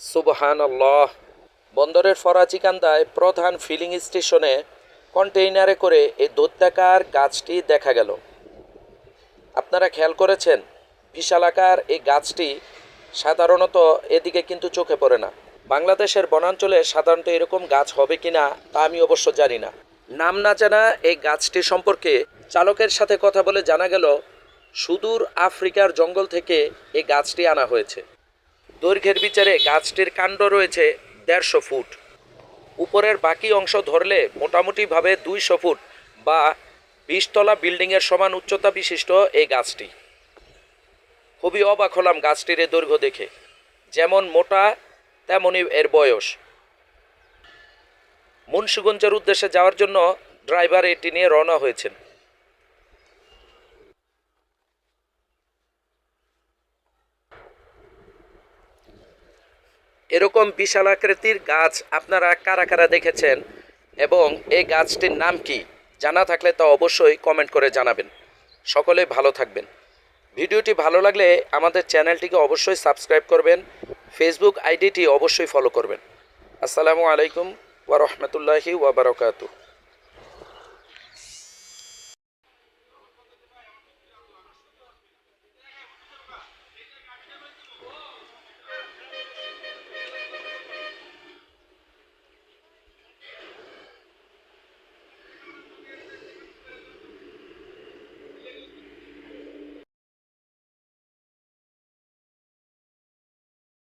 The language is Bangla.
সুবহান বন্দরের ফরাচিকান্দায় প্রধান ফিলিং স্টেশনে কন্টেইনারে করে এই দৈত্যাকার গাছটি দেখা গেল। আপনারা খেয়াল করেছেন বিশালাকার এই গাছটি সাধারণত এদিকে কিন্তু চোখে পড়ে না। বাংলাদেশের বনাঞ্চলে সাধারণত এরকম গাছ হবে কিনা তা আমি অবশ্য জানি না। নাম না জানা এই গাছটি সম্পর্কে চালকের সাথে কথা বলে জানা গেল, সুদূর আফ্রিকার জঙ্গল থেকে এই গাছটি আনা হয়েছে। দৈর্ঘ্যের বিচারে গাছটির কাণ্ড রয়েছে দেড়শো ফুট। উপরের বাকি অংশ ধরলে মোটামুটিভাবে দুইশো ফুট বা বিশতলা বিল্ডিংয়ের সমান উচ্চতা বিশিষ্ট এই গাছটি। খুবই অবাক হলাম গাছটির এই দৈর্ঘ্য দেখে। যেমন মোটা তেমনই এর বয়স। মুন্সিগঞ্জের উদ্দেশ্যে যাওয়ার জন্য ড্রাইভার এটি নিয়ে রওনা হয়েছেন। এরকম বিশাল আকৃতির গাছ আপনারা কারা কারা দেখেছেন এবং এই গাছটির নাম কি জানা থাকলে তা অবশ্যই কমেন্ট করে জানাবেন। সকলে ভালো থাকবেন। ভিডিওটি ভালো লাগলে আমাদের চ্যানেলটিকে অবশ্যই সাবস্ক্রাইব করবেন, ফেসবুক আইডিটি অবশ্যই ফলো করবেন। আসসালামু আলাইকুম ওয়া বারাকাতুহু।